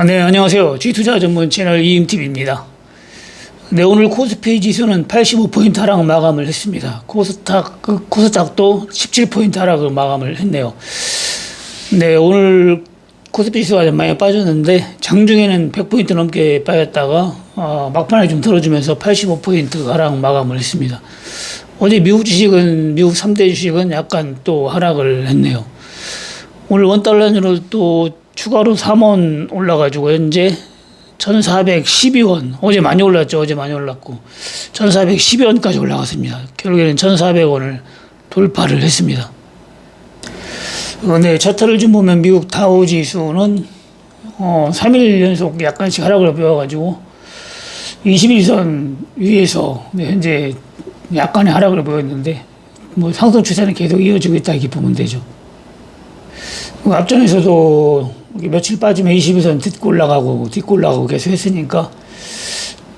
아, 네, 안녕하세요. G투자 전문 채널 이임TV입니다. 네, 오늘 코스피 지수는 85포인트 하락 마감을 했습니다. 코스닥, 그 코스닥도 17포인트 하락을 마감을 했네요. 네, 오늘 코스피 지수가 좀 많이 빠졌는데, 장중에는 100포인트 넘게 빠졌다가, 어, 막판에 좀 들어주면서 85포인트 하락 마감을 했습니다. 어제 미국 주식은, 미국 3대 주식은 약간 또 하락을 했네요. 오늘 원달러로 또 추가로 3원 올라가지고 현재 1412원 어제 많이 올랐죠? 어제 많이 올랐고. 1412원까지 올라갔습니다. 결국에는 1400원을 돌파를 했습니다. 어, 네 차트를 좀 보면 미국 다우 지수는 어, 3일 연속 약간씩 하락을 보여가지고 21선 위에서 네, 현재 약간의 하락을 보였는데 뭐 상승 추세는 계속 이어지고 있다 이렇게 보면 되죠. 그 앞전에서도 며칠 빠지면 21선 딛고 올라가고 딛고 올라가고 계속 했으니까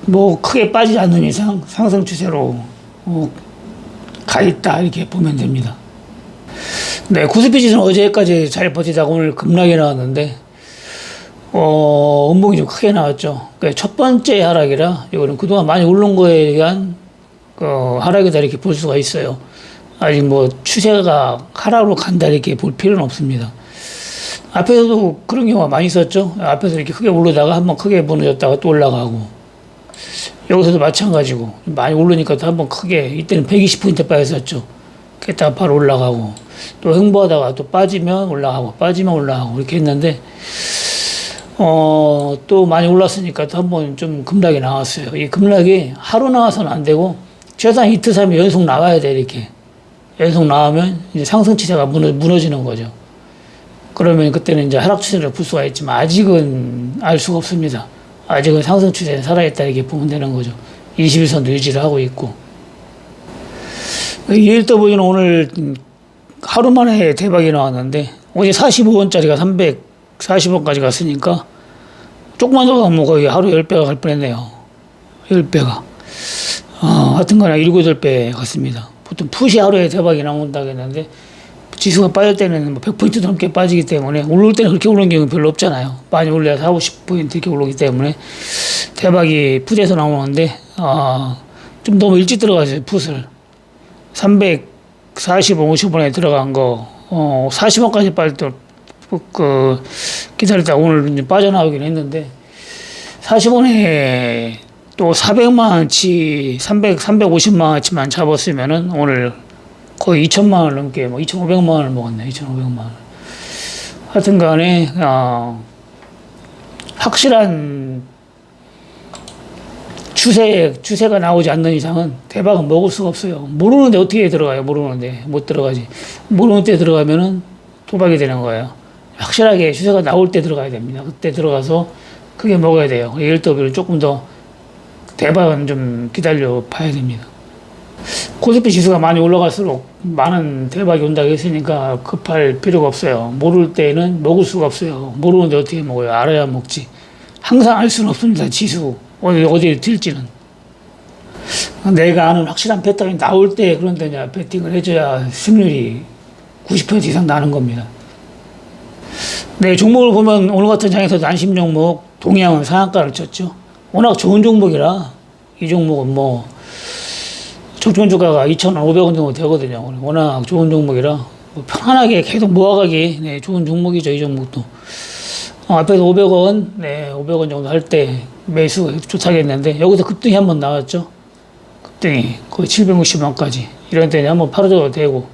뭐 크게 빠지지 않는 이상 상승 추세로 어, 가 있다 이렇게 보면 됩니다. 네, 구스피 지수는 어제까지 잘 버티다가 오늘 급락이 나왔는데 어, 음봉이 좀 크게 나왔죠. 그첫 번째 하락이라 이거는 그동안 많이 오른 거에 의한 어, 하락이다 이렇게 볼 수가 있어요. 아직 뭐 추세가 하락으로 간다 이렇게 볼 필요는 없습니다. 앞에서도 그런 경우가 많이 있었죠. 앞에서 이렇게 크게 오르다가 한번 크게 무너졌다가 또 올라가고. 여기서도 마찬가지고. 많이 오르니까 또 한번 크게, 이때는 120포인트 빠졌었죠. 그랬다가 바로 올라가고. 또 흥보하다가 또 빠지면 올라가고, 빠지면 올라가고, 이렇게 했는데, 어, 또 많이 올랐으니까 또 한번 좀 급락이 나왔어요. 이 급락이 하루 나와서는 안 되고, 최소한 이틀, 삼일 연속 나와야 돼, 이렇게. 연속 나오면 이제 상승 치세가 무너, 무너지는 거죠. 그러면 그때는 이제 하락 추세를 볼 수가 있지만 아직은 알 수가 없습니다. 아직은 상승 추세는 살아있다 이렇게 보면 되는 거죠. 21선도 유지를 하고 있고. ELW는 오늘 하루 만에 대박이 나왔는데 어제 45원짜리가 340원까지 갔으니까 조금만 더 가면 거의 하루 10배가 갈 뻔했네요. 10배가. 어, 하여튼 간에 7, 8배 갔습니다. 보통 푸시 하루에 대박이 나온다고 했는데 지수가 빠질 때는 뭐 100포인트 넘게 빠지기 때문에 오를 때는 그렇게 오르는 경우는 별로 없잖아요. 많이 올려야 4, 50포인트 이렇게 오르기 때문에 대박이 풋에서 나오는데 아, 좀 너무 일찍 들어가죠 풋을 340원, 50원에 들어간 거 어, 40원까지 빠질 때 그 기다렸다 가 오늘 이제 빠져나오긴 했는데 40원에 또 400만 원치 300, 350만 원치만 잡았으면은 오늘 거의 2천만 원 넘게 뭐 2,500만 원을 먹었네. 2,500만 원. 하여튼 간에 어, 확실한 추세 추세가 나오지 않는 이상은 대박은 먹을 수가 없어요. 모르는데 어떻게 들어가요? 모르는데 못 들어가지. 모르는 때 들어가면은 도박이 되는 거예요. 확실하게 추세가 나올 때 들어가야 됩니다. 그때 들어가서 크게 먹어야 돼요. 일더비를 조금 더 대박은 좀 기다려 봐야 됩니다. 코스피 지수가 많이 올라갈수록 많은 대박이 온다고 했으니까 급할 필요가 없어요. 모를 때는 먹을 수가 없어요. 모르는데 어떻게 먹어요? 알아야 먹지. 항상 알 수는 없습니다. 지수. 어디, 어디에 튈지는. 내가 아는 확실한 패턴이 나올 때 그런 데냐, 배팅을 해줘야 승률이 90% 이상 나는 겁니다. 네, 종목을 보면 오늘 같은 장에서도 안심 종목, 동양은 상한가를 쳤죠. 워낙 좋은 종목이라 이 종목은 뭐 적정 주가가 2,500원 정도 되거든요. 워낙 좋은 종목이라 뭐 편안하게 계속 모아가기 네, 좋은 종목이죠. 이 종목도. 어, 앞에서 500원, 네, 500원 정도 할 때 매수 좋다겠는데 여기서 급등이 한 번 나왔죠. 급등이 거의 760원까지 이런 때는 한번 팔아줘도 되고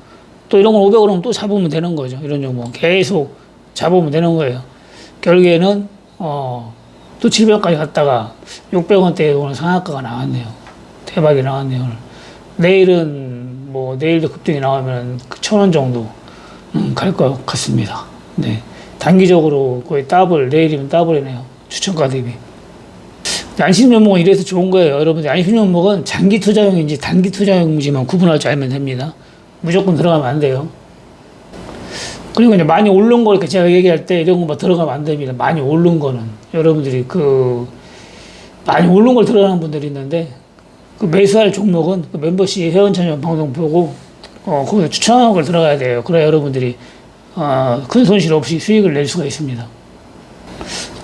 또 이런 건 500원은 또 잡으면 되는 거죠. 이런 종목 계속 잡으면 되는 거예요. 결국에는 어, 또 700원까지 갔다가 600원대에 오늘 상한가가 나왔네요. 대박이 나왔네요. 오늘. 내일은 뭐 내일도 급등이 나오면 천 원 정도 음, 갈것 같습니다. 네. 단기적으로 거의 더블 내일이면 더블이네요. 추천가 대비. 안심 종목은 이래서 좋은 거예요. 여러분들 안심 종목은 장기 투자용인지 단기 투자용인지만 구분할 줄 알면 됩니다. 무조건 들어가면 안 돼요. 그리고 이제 많이 오른 거 이렇게 제가 얘기할 때 이런 거만 들어가면 안 됩니다. 많이 오른 거는 여러분들이 그 많이 오른 걸 들어가는 분들이 있는데 그 매수할 종목은 그 멤버십 회원 참여 방송 보고 어, 거기서 추천하는 걸 들어가야 돼요. 그래야 여러분들이 어, 큰 손실 없이 수익을 낼 수가 있습니다.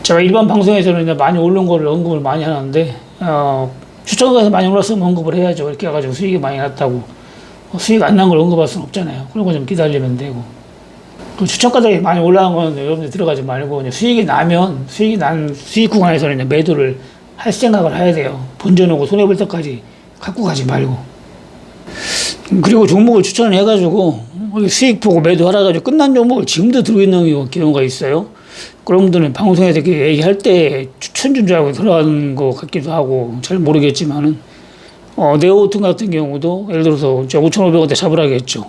제가 일반 방송에서는 이제 많이 오른 거를 언급을 많이 하는데 어, 추천가에서 많이 올랐으면 언급을 해야죠. 이렇게 해가지고 수익이 많이 났다고 어, 수익 안 난 걸 언급할 수는 없잖아요. 그런 거 좀 기다리면 되고 또 추천가들이 많이 올라간 거는 여러분들 들어가지 말고 수익이 나면 수익이 난 수익 구간에서는 매도를 할 생각을 해야 돼요. 본전 오고 손해 볼 때까지 갖고 가지 말고 그리고 종목을 추천을 해가지고 수익 보고 매도하라 가지고 끝난 종목을 지금도 들고 있는 경우가 있어요. 그런 분들은 방송에서 이렇게 얘기할 때 추천 준 줄 알고 들어가는 것 같기도 하고 잘 모르겠지만은 어, 네오튼 같은 경우도 예를 들어서 5,500원대 잡으라겠죠.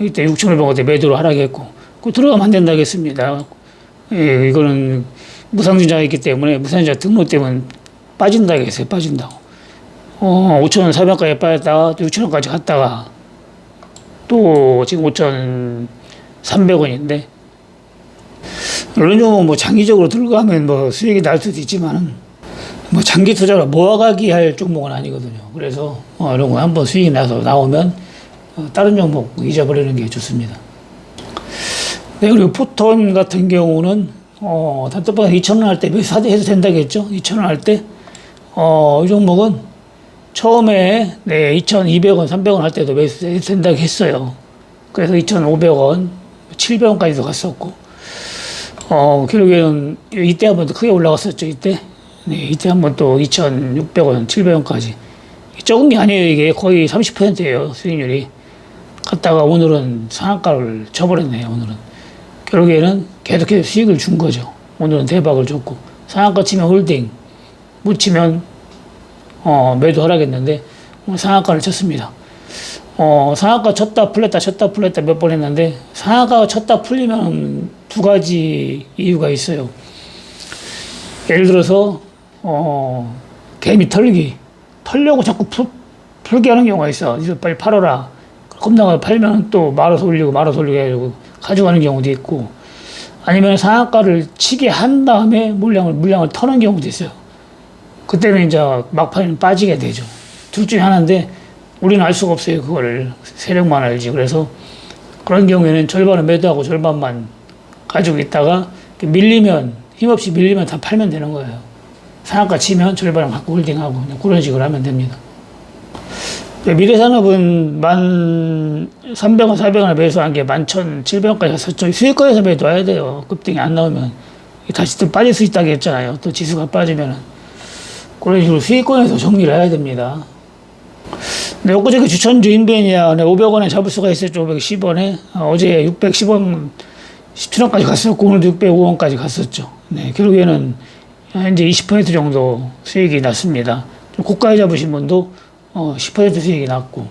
이때 6,500원대 매도를 하라겠고 그 들어가면 안 된다겠습니다. 예, 이거는 무상증자가 있기 때문에 무상증자 등록 때문에 빠진다겠어요. 빠진다고. 어, 5,000원 400원까지 빠졌다가 또 6,000원까지 갔다가 또 지금 5,300원인데 이런 종목 뭐 장기적으로 들어가면 뭐 수익이 날 수도 있지만은 뭐 장기 투자로 모아가기 할 종목은 아니거든요. 그래서 어, 이런 거 한번 수익이 나서 나오면 어, 다른 종목 잊어버리는 게 좋습니다. 네, 그리고 포톤 같은 경우는 어, 단톡방에 2,000원 할때 매수해도 된다겠죠? 2,000원 할 때. 어, 이 종목은 처음에 네, 2,200원, 300원 할 때도 매수해도 된다고 했어요. 그래서 2,500원, 700원까지도 갔었고, 어, 결국에는 이때 한 번 더 크게 올라갔었죠, 이때. 네, 이때 한 번 또 2,600원, 700원까지. 적은 게 아니에요, 이게. 거의 30%예요, 수익률이. 갔다가 오늘은 상한가를 쳐버렸네요, 오늘은. 결국에는 계속해서 수익을 준 거죠. 오늘은 대박을 줬고. 상한가 치면 홀딩, 못 치면, 어, 매도 하라겠는데, 오늘 상한가를 쳤습니다. 어, 상한가 쳤다 풀렸다 쳤다 풀렸다 몇 번 했는데 상한가 쳤다 풀리면 두 가지 이유가 있어요. 예를 들어서 어, 개미 털기 털려고 자꾸 풀, 풀게 하는 경우가 있어. 이제 빨리 팔아라. 겁나가 팔면 또 말아서 올리고 말아서 올리고 해가지고 가져가는 경우도 있고 아니면 상한가를 치게 한 다음에 물량을 물량을 터는 경우도 있어요. 그때는 이제 막판에 빠지게 되죠. 둘 중에 하나인데 우리는 알 수가 없어요. 그거를 세력만 알지. 그래서 그런 경우에는 절반은 매도하고 절반만 가지고 있다가 밀리면 힘없이 밀리면 다 팔면 되는 거예요. 상한가 치면 절반을 갖고 홀딩하고 그런 식으로 하면 됩니다. 미래산업은 만 300원, 400원에 매수한 게 11,700원까지 갔었죠. 수익권에서 매도해야 돼요. 급등이 안 나오면. 다시 또 빠질 수 있다고 했잖아요. 또 지수가 빠지면은. 그런 식으로 수익권에서 정리를 해야 됩니다. 네, 엊그저께 주천주 인벤이야. 네, 500원에 잡을 수가 있었죠. 510원에. 어, 어제 610원, 17원까지 갔었고, 오늘도 605원까지 갔었죠. 네, 결국에는 현재 20% 정도 수익이 났습니다. 좀 고가에 잡으신 분도 어, 10% 수익이 났고.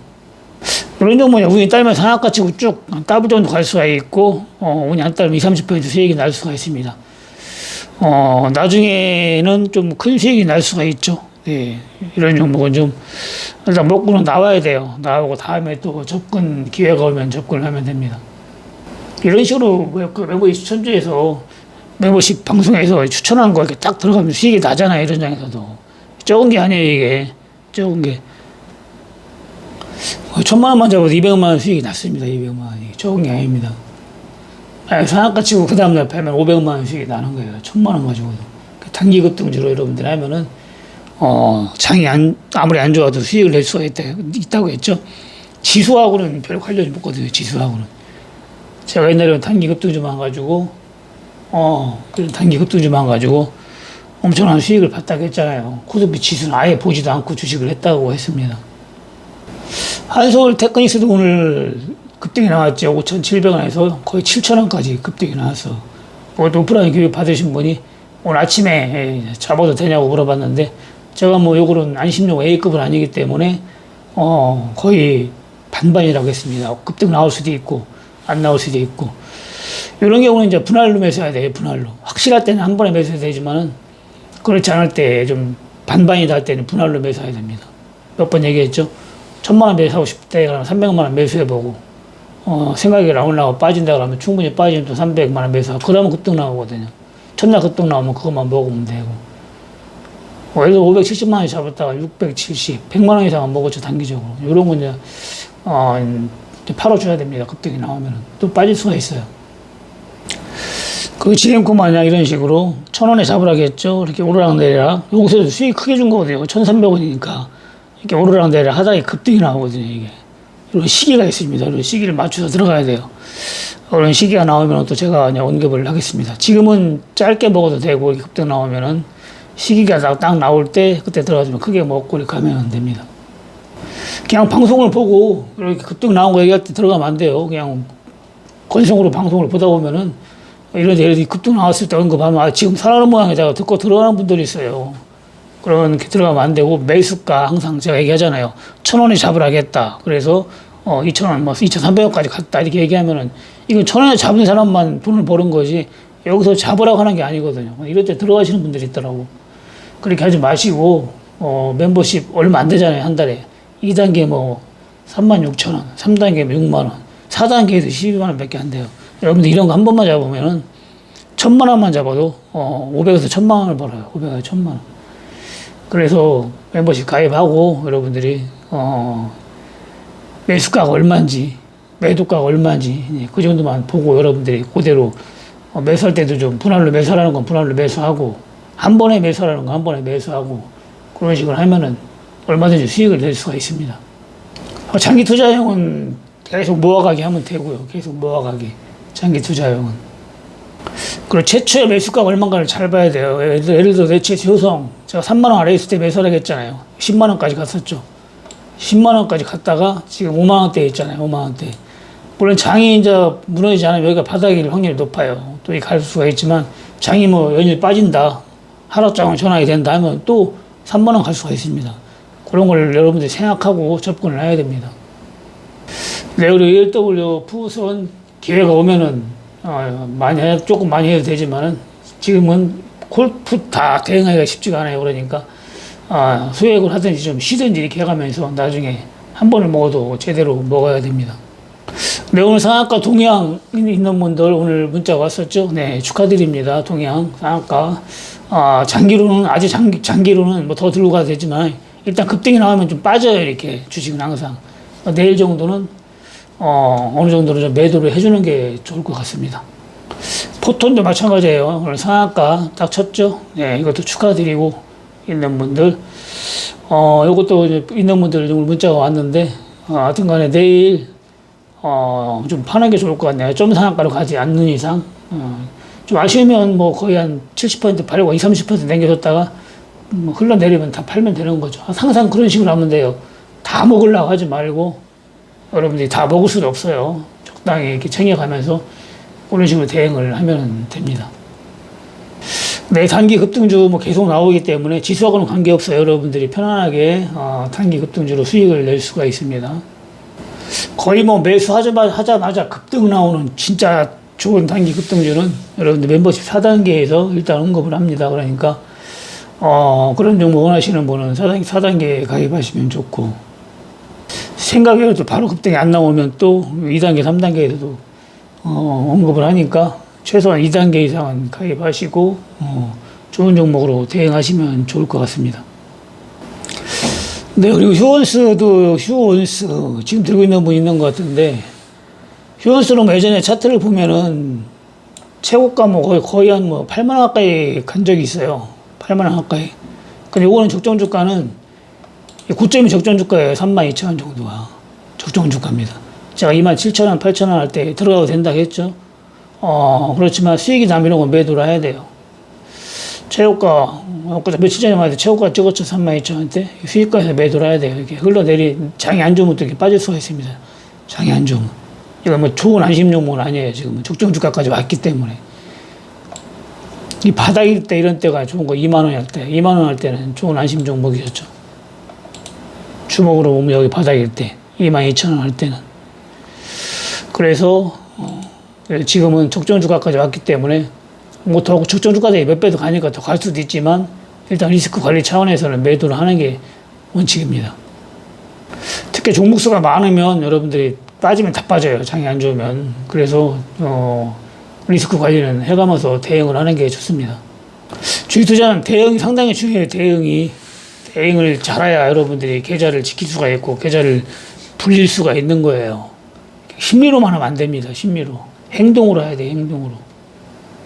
이런 종목이 운이 상한가 치고 쭉 더블 정도 갈 수가 있고, 어, 운이 안 따르면 20, 30% 수익이 날 수가 있습니다. 어, 나중에는 좀 큰 수익이 날 수가 있죠. 예, 이런 종목은 좀 일단 먹고는 나와야 돼요. 나오고 다음에 또 접근 기회가 오면 접근을 하면 됩니다. 이런 식으로 그 멤버십 추천주에서 멤버십 방송에서 추천한 거 이렇게 딱 들어가면 수익이 나잖아요. 이런 장에서도 적은 게 아니에요. 이게 적은 게 어, 천만 원만 잡아도 200만 원 수익이 났습니다. 200만 원이 적은 게 아닙니다. 아니, 상한가 치고 그 다음날 팔면 500만 원 수익이 나는 거예요. 천만 원 가지고도 단기 급등주로 여러분들 하면은 어, 장이 안, 아무리 안 좋아도 수익을 낼 수가 있다, 있다고 했죠. 지수하고는 별 관련이 없거든요, 지수하고는. 제가 옛날에는 단기 급등주만 가지고, 어, 그런 단기 급등주만 가지고 엄청난 수익을 봤다고 했잖아요. 코스피 지수는 아예 보지도 않고 주식을 했다고 했습니다. 한서울 테크닉스도 오늘 급등이 나왔죠. 5,700원에서 거의 7,000원까지 급등이 나왔어. 뭐, 오프라인 교육 받으신 분이 오늘 아침에 잡아도 되냐고 물어봤는데, 제가 뭐 요거는 안심용 A급은 아니기 때문에 어 거의 반반이라고 했습니다. 급등 나올 수도 있고 안 나올 수도 있고 이런 경우는 이제 분할로 매수해야 돼요. 분할로 확실할 때는 한 번에 매수해야 되지만은 그렇지 않을 때 좀 반반이다 할 때는 분할로 매수해야 됩니다. 몇 번 얘기했죠. 천만 원 매수하고 싶다 그러면 300만 원 매수해보고 어 생각이 나올라고 빠진다 그러면 충분히 빠지면 또 300만 원 매수하고 그러면 급등 나오거든요. 첫날 급등 나오면 그것만 먹으면 되고 뭐 예를 들어 570만 원 잡았다가 670, 100만 원 이상은 먹었죠, 단기적으로. 이런 건 이제, 어, 이제 팔아줘야 됩니다. 급등이 나오면은. 또 빠질 수가 있어요. 그 GM코 마냥 이런 식으로 천 원에 잡으라겠죠. 이렇게 오르락 내리락. 여기서 수익 크게 준 거거든요. 천삼백 원이니까 이렇게 오르락 내리락 하다가 급등이 나오거든요. 이게 이런 시기가 있습니다. 이런 시기를 맞춰서 들어가야 돼요. 그런 시기가 나오면 또 제가 그냥 언급을 하겠습니다. 지금은 짧게 먹어도 되고 급등 나오면은 시기가 딱, 딱 나올 때 그때 들어가면 크게 먹고 이렇게 하면 됩니다. 그냥 방송을 보고 이렇게 급등 나온 거 얘기할 때 들어가면 안 돼요. 그냥 건성으로 방송을 보다 보면은 이런 예를 급등 나왔을 때 언급하면 아, 지금 살아는 모양이다 듣고 들어가는 분들이 있어요. 그런 게 들어가면 안 되고 매수가 항상 제가 얘기하잖아요. 천 원에 잡으라겠다. 그래서 어, 2천 원, 뭐 2,300원까지 갔다 이렇게 얘기하면은 이건 천 원에 잡은 사람만 돈을 버는 거지 여기서 잡으라고 하는 게 아니거든요. 이럴 때 들어가시는 분들이 있더라고. 그렇게 하지 마시고 어, 멤버십 얼마 안 되잖아요 한 달에 2단계 뭐 3만 6천 원, 3단계 뭐 6만 원, 4단계에서 12만 원밖에 안 돼요. 여러분들 이런 거 한 번만 잡으면은 천만 원만 잡아도 어, 500에서 천만 원을 벌어요. 500에서 천만 원. 그래서 멤버십 가입하고 여러분들이 어, 매수가가 얼마인지 매도가가 얼마인지 예, 그 정도만 보고 여러분들이 그대로 어, 매수할 때도 좀 분할로 매수하라는 건 분할로 매수하고 한 번에 매수하라는 건 한 번에 매수하고 그런 식으로 하면은 얼마든지 수익을 낼 수가 있습니다. 어, 장기 투자형은 계속 모아가게 하면 되고요. 계속 모아가게 장기 투자형은. 그리고 최초의 매수가 얼마인가를 잘 봐야 돼요. 예를 예를 들어 내 최초 효성 제가 3만 원 아래 있을 때 매수를 했잖아요. 10만 원까지 갔었죠. 10만 원까지 갔다가 지금 5만 원대 있잖아요. 5만 원대. 물론 장이 이제 무너지지 않으면 여기가 바닥일 확률이 높아요. 또 이 갈 수가 있지만 장이 뭐 연일 빠진다. 하락장을 전환이 된다 하면 또 3만 원 갈 수가 있습니다. 그런 걸 여러분들이 생각하고 접근을 해야 됩니다. 네, 우리 LW 푸선 기회가 오면은 어, 많이 해, 조금 많이 해도 되지만은 지금은 골프 다 대응하기가 쉽지가 않아요. 그러니까 아, 수액을 하든지 좀 쉬든지 이렇게 해가면서 나중에 한 번을 먹어도 제대로 먹어야 됩니다. 네, 오늘 상한가 동향 있는 분들 오늘 문자 왔었죠? 네, 축하드립니다. 동향, 상한가. 아, 장기로는, 아직 장기, 장기로는 뭐 더 들고 가도 되지만 일단 급등이 나오면 좀 빠져요. 이렇게 주식은 항상. 어, 내일 정도는 어, 어느 정도는 좀 매도를 해주는 게 좋을 것 같습니다. 포톤도 마찬가지예요. 오늘 상한가 딱 쳤죠? 네, 이것도 축하드리고 있는 분들. 어, 이것도 있는 분들 오늘 문자가 왔는데, 어, 하여튼 간에 내일, 어, 좀 파는 게 좋을 것 같네요. 좀 상한가로 가지 않는 이상. 어, 좀 아쉬우면 뭐 거의 한 70% 팔고 20, 30% 남겨뒀다가 뭐 흘러내리면 다 팔면 되는 거죠. 항상 그런 식으로 하면 돼요. 다 먹으려고 하지 말고 여러분들이 다 먹을 수도 없어요. 적당히 이렇게 챙겨가면서 그런 식으로 대응을 하면 됩니다. 네, 단기 급등주 뭐 계속 나오기 때문에 지수하고는 관계없어요. 여러분들이 편안하게 어, 단기 급등주로 수익을 낼 수가 있습니다. 거의 뭐 매수하자마자 하자마자 급등 나오는 진짜 좋은 단기 급등주는 여러분들 멤버십 4단계에서 일단 언급을 합니다. 그러니까 어, 그런 종목 원하시는 분은 4단계, 4단계에 가입하시면 좋고 생각해도 바로 급등이 안 나오면 또 2단계, 3단계에서도 어, 언급을 하니까 최소한 2단계 이상은 가입하시고 어, 좋은 종목으로 대응하시면 좋을 것 같습니다. 네, 그리고 휴원스도 휴원스 지금 들고 있는 분 있는 것 같은데 휴원스는 뭐 예전에 차트를 보면은 최고가 뭐 거의, 거의 한뭐 8만 원 가까이 간 적이 있어요. 8만 원 가까이. 근데 이거는 적정 주가는 고점이 적정 주가예요. 3만 2천 원 정도가 적정 주가입니다. 제가 2만 7천 원, 8천 원할 때 들어가도 된다 했죠. 어, 그렇지만 수익이 건 매도를 해야 돼요. 최고가, 아까 며칠 전에 말했 최고가 찍었죠. 3만 2천 원대. 수익가에서 매도를 해야 돼요. 이렇게 흘러내리, 장이 안 좋으면 또 이렇게 빠질 수가 있습니다. 장이 안 좋으면. 이건 뭐 좋은 안심 종목은 아니에요. 지금 적정 주가까지 왔기 때문에. 이 바닥일 때 이런 때가 좋은 거 2만 원 할 때, 2만 원 할 때는 좋은 안심 종목이었죠. 주먹으로 보면 여기 바닥일 때, 2만 2천 원할 때는. 그래서 어, 지금은 적정 주가까지 왔기 때문에 뭐더 적정 주가에 몇 배도 가니까 더 갈 수도 있지만 일단 리스크 관리 차원에서는 매도를 하는 게 원칙입니다. 특히 종목 수가 많으면 여러분들이 빠지면 다 빠져요. 장이 안 좋으면. 그래서 어, 리스크 관리는 해가면서 대응을 하는 게 좋습니다. 주식 투자는 대응이 상당히 중요해요. 대응이 대응을 잘해야 여러분들이 계좌를 지킬 수가 있고 계좌를 불릴 수가 있는 거예요. 심리로만 하면 안 됩니다. 심리로 행동으로 해야 돼. 행동으로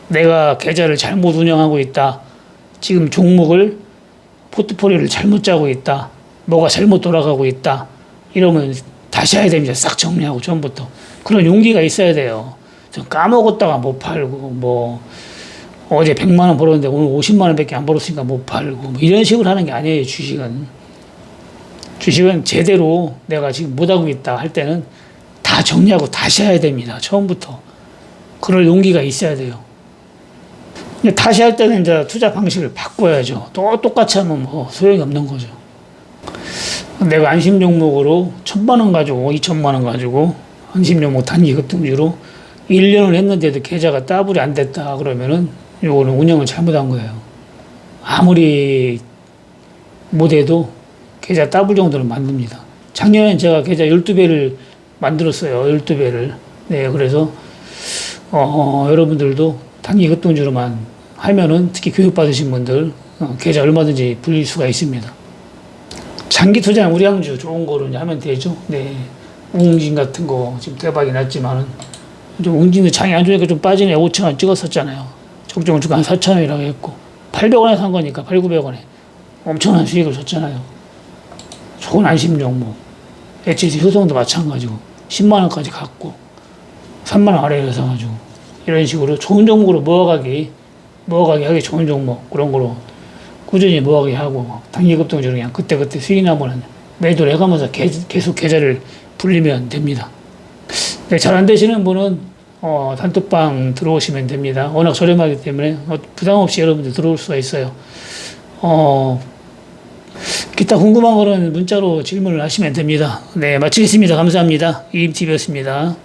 내가 계좌를 잘못 운영하고 있다. 지금 종목을 포트폴리오를 잘못 짜고 있다. 뭐가 잘못 돌아가고 있다. 이러면 다시 해야 됩니다. 싹 정리하고 처음부터. 그런 용기가 있어야 돼요. 전 까먹었다가 못 팔고 뭐 어제 100만 원 벌었는데 오늘 50만 원밖에 안 벌었으니까 못 팔고 뭐 이런 식으로 하는 게 아니에요. 주식은. 주식은 제대로 내가 지금 못하고 있다 할 때는 다 정리하고 다시 해야 됩니다. 처음부터. 그럴 용기가 있어야 돼요. 다시 할 때는 이제 투자 방식을 바꿔야죠. 또 똑같이 하면 뭐 소용이 없는 거죠. 내가 안심 종목으로 천만 원 가지고 이천만 원 가지고 안심 종목 단기 급 등주로 1년을 했는데도 계좌가 따블이 안 됐다 그러면은 요거는 운영을 잘못한 거예요. 아무리 못해도 계좌 따블 정도는 만듭니다. 작년에 제가 계좌 12배를 만들었어요. 12배를. 네, 그래서 어, 여러분들도 단기 급등주로만 하면은 특히 교육받으신 분들 어, 계좌 얼마든지 불릴 수가 있습니다. 장기 투자는 우량주 좋은 거로 이제 하면 되죠. 네. 웅진 같은 거 지금 대박이 났지만은 좀 웅진도 장이 안 좋으니까 좀 빠지네. 5천 원 찍었었잖아요. 적정 주가 한 4천 원이라고 했고 800원에 산 거니까 8, 900원에 엄청난 수익을 줬잖아요. 좋은 안심 종목. HT 효성도 마찬가지고 10만 원까지 갔고 3만 원 아래에 사가지고 이런 식으로 좋은 종목으로 모아가기 모아가기 하기 좋은 종목 그런 거로 꾸준히 모아가기 하고 단기급등주로 그냥 그때그때 수익 나면은 매도를 해가면서 계, 계속 계좌를 불리면 됩니다. 네, 잘 안 되시는 분은 어, 단톡방 들어오시면 됩니다. 워낙 저렴하기 때문에 어, 부담 없이 여러분들 들어올 수가 있어요. 어, 기타 궁금한 거는 문자로 질문을 하시면 됩니다. 네, 마치겠습니다. 감사합니다. 이임TV였습니다.